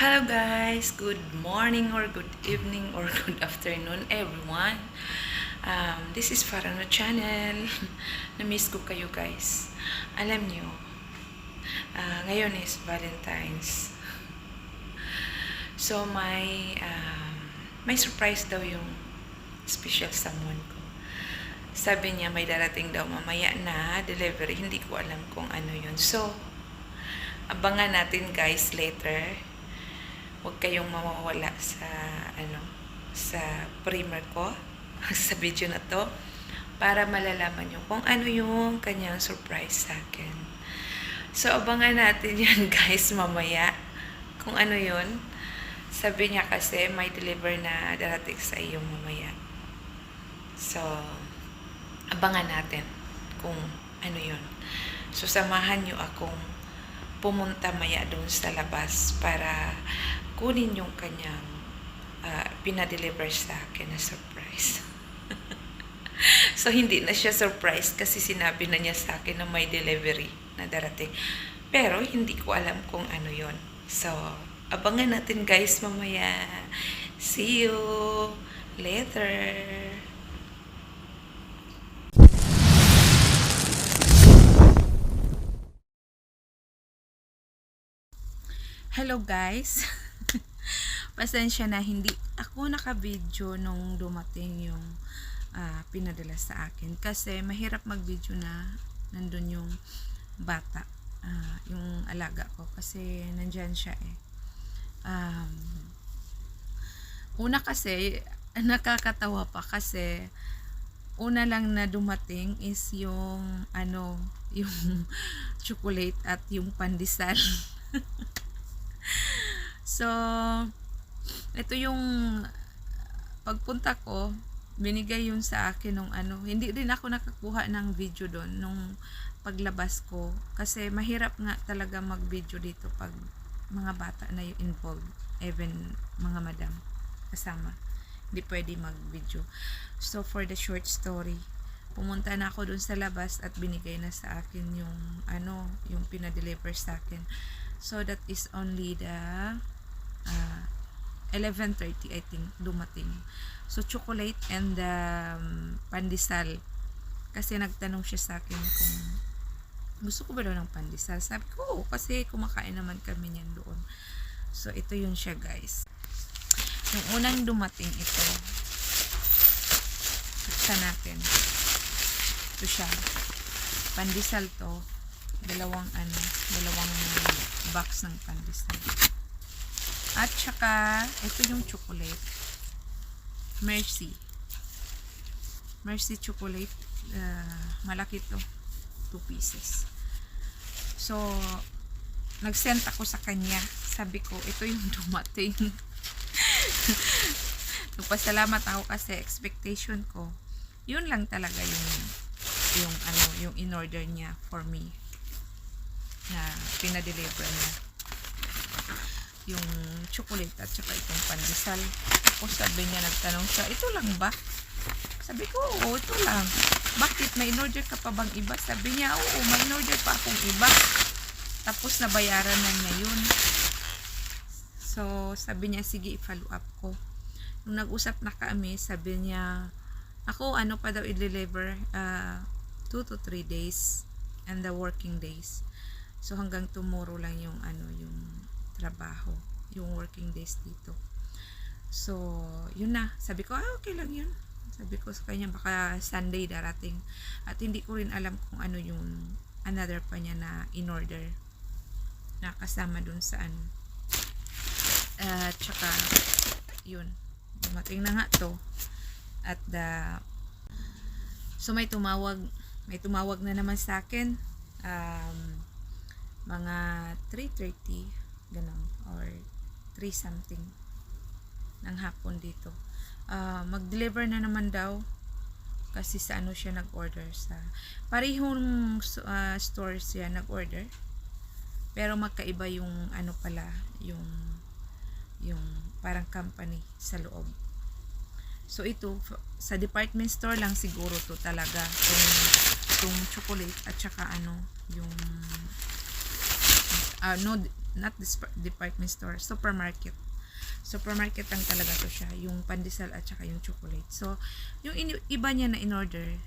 Hello guys, good morning or good evening or good afternoon everyone. Um, this is Farano Channel. Na-miss ko kayo guys. Alam nyo, ah, ngayon is Valentine's. So may um, may surprise daw yung special someone ko. Sabi niya may darating daw mamaya na delivery. Hindi ko alam kung ano yun. So, abangan natin guys later huwag kayong mawawala sa ano sa primer ko sa video na to para malalaman nyo kung ano yung kanyang surprise sa akin. So, abangan natin yan guys mamaya kung ano yun. Sabi niya kasi may deliver na darating sa iyo mamaya. So, abangan natin kung ano yun. So, samahan nyo akong pumunta maya doon sa labas para kunin yung kanyang uh, pinadeliver sa akin na surprise. so, hindi na siya surprise kasi sinabi na niya sa akin na may delivery na darating. Pero, hindi ko alam kung ano yon So, abangan natin guys mamaya. See you later. Hello guys. Pasensya na hindi ako naka-video nung dumating yung ah, pinadala sa akin kasi mahirap mag-video na nandun yung bata, ah, yung alaga ko kasi nandyan siya eh. Um, una kasi nakakatawa pa kasi una lang na dumating is yung ano yung chocolate at yung pandesal. So, ito yung pagpunta ko, binigay yun sa akin nung ano, hindi rin ako nakakuha ng video doon nung paglabas ko kasi mahirap nga talaga mag-video dito pag mga bata na yung involved, even mga madam kasama. Hindi pwede mag-video. So, for the short story, pumunta na ako doon sa labas at binigay na sa akin yung ano, yung pinadeliver sa akin. So, that is only the uh, 11.30 I think dumating. So, chocolate and um, pandesal. Kasi nagtanong siya sa akin kung gusto ko ba daw ng pandesal. Sabi ko, oo, kasi kumakain naman kami niyan doon. So, ito yun siya guys. Yung unang dumating ito, buksan natin. Ito siya. Pandesal to. Dalawang ano, dalawang box ng pandesal. At saka, ito yung chocolate. Mercy. Mercy chocolate. Uh, malaki to. 2 pieces. So, nag-send ako sa kanya. Sabi ko, ito yung dumating. Nagpasalamat ako kasi expectation ko, yun lang talaga yung yung ano, yung in-order niya for me na pinadeliver niya yung chocolate at saka itong pandesal. Tapos sabi niya, nagtanong siya, ito lang ba? Sabi ko, oo, ito lang. Bakit? May in-order ka pa bang iba? Sabi niya, oo, may in-order pa akong iba. Tapos nabayaran na niya yun. So, sabi niya, sige, i-follow up ko. Nung nag-usap na kami, sabi niya, ako, ano pa daw i-deliver? 2 to 3 days and the working days. So, hanggang tomorrow lang yung, ano, yung trabaho, yung working days dito. So, yun na. Sabi ko, ah, okay lang yun. Sabi ko sa kanya, baka Sunday darating. At hindi ko rin alam kung ano yung another pa niya na in-order na kasama dun sa ano. At uh, tsaka, yun. Dumating na nga to. At the, so may tumawag, may tumawag na naman sa akin. Um, mga 3.30 ganun or 3 something ng hapon dito. Uh, mag-deliver na naman daw kasi sa ano siya nag-order sa parehong uh, store siya nag-order. Pero magkaiba yung ano pala yung yung parang company sa loob. So ito sa department store lang siguro to talaga kung itong chocolate at saka ano yung uh, no not department store, supermarket. Supermarket lang talaga to siya, yung pandesal at saka yung chocolate. So, yung iba niya na in-order,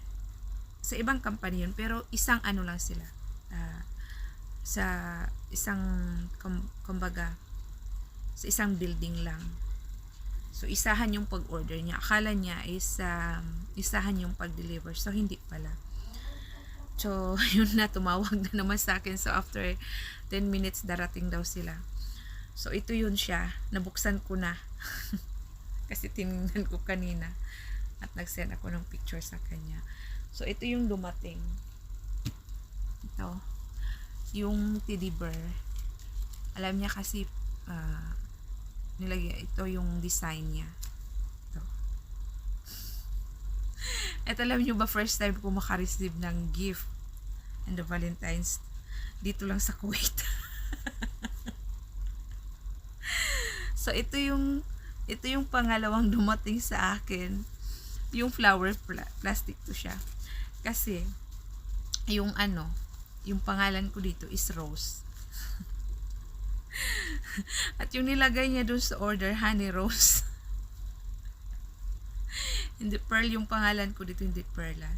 sa ibang company yun, pero isang ano lang sila. ah, sa isang, kum- kumbaga, sa isang building lang. So, isahan yung pag-order niya. Akala niya is um, isahan yung pag-deliver. So, hindi pala. So, yun na, tumawag na naman sa akin. So, after 10 minutes, darating daw sila. So, ito yun siya. Nabuksan ko na. Kasi tinignan ko kanina. At nag-send ako ng picture sa kanya. So, ito yung dumating. Ito. Yung teddy bear. Alam niya kasi, ah, nilagay, ito yung design niya. Ito. At alam niyo ba, first time ko makareceive ng gift and the Valentine's dito lang sa Kuwait. so, ito yung ito yung pangalawang dumating sa akin. Yung flower pla- plastic to siya. Kasi, yung ano, yung pangalan ko dito is Rose. At yung nilagay niya dun sa order, Honey Rose. hindi Pearl yung pangalan ko dito, hindi Pearl ah.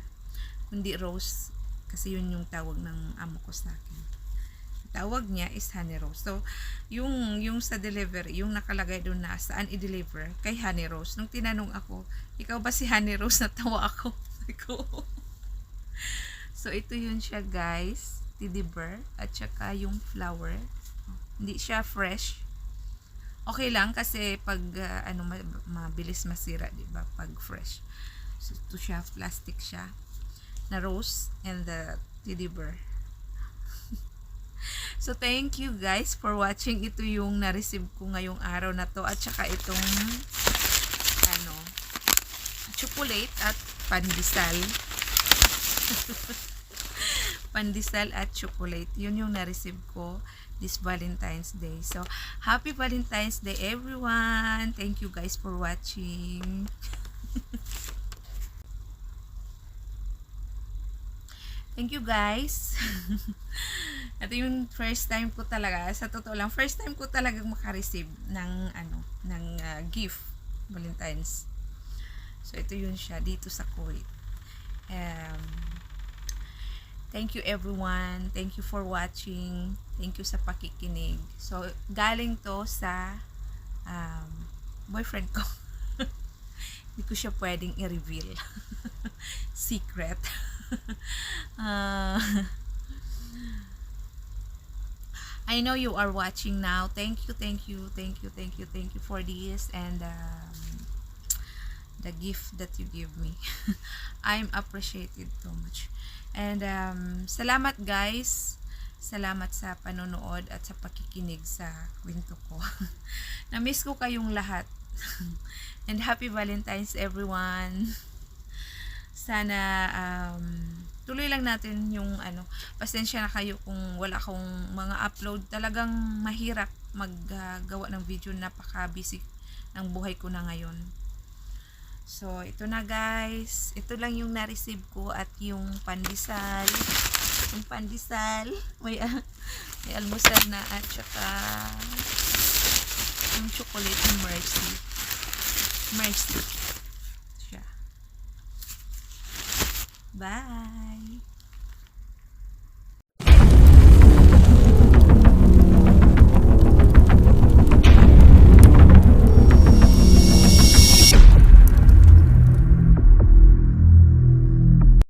Kundi Rose. Kasi yun yung tawag ng amo ko sa akin. Tawag niya is Honey Rose. So, yung, yung sa delivery, yung nakalagay doon na saan i-deliver, kay Honey Rose. Nung tinanong ako, ikaw ba si Honey Rose? Natawa ako. Sabi ko. so, ito yun siya guys. Teddy bear. At saka yung flower. Hindi siya fresh. Okay lang kasi pag uh, ano ma- mabilis masira, 'di ba? Pag fresh. So ito siya plastic siya na rose and the teddy bear. so thank you guys for watching. Ito yung na-receive ko ngayong araw na to at saka itong ano chocolate at pandesal. pandesal at chocolate. Yun yung na-receive ko this Valentine's Day. So, happy Valentine's Day everyone! Thank you guys for watching. Thank you guys. Ito yung first time ko talaga, sa totoo lang, first time ko talaga makareceive ng ano, ng uh, gift Valentine's. So ito yun siya dito sa Kuwait. Um, thank you everyone. Thank you for watching. Thank you sa pakikinig. So galing to sa um, boyfriend ko. Hindi ko siya pwedeng i-reveal. Secret. uh, I know you are watching now. Thank you, thank you, thank you, thank you, thank you for this and um, the gift that you give me. I'm appreciated so much. And um, salamat guys. Salamat sa panonood at sa pakikinig sa kwento ko. Na-miss ko kayong lahat. and happy Valentine's everyone. Sana um, tuloy lang natin yung ano, pasensya na kayo kung wala akong mga upload. Talagang mahirap maggawa ng video. Napaka-busy ng buhay ko na ngayon. So, ito na guys. Ito lang yung na-receive ko at yung pandesal. Yung pandesal. May, uh, may almusal na at saka yung chocolate yung mercy. Mercy. Siya. Bye!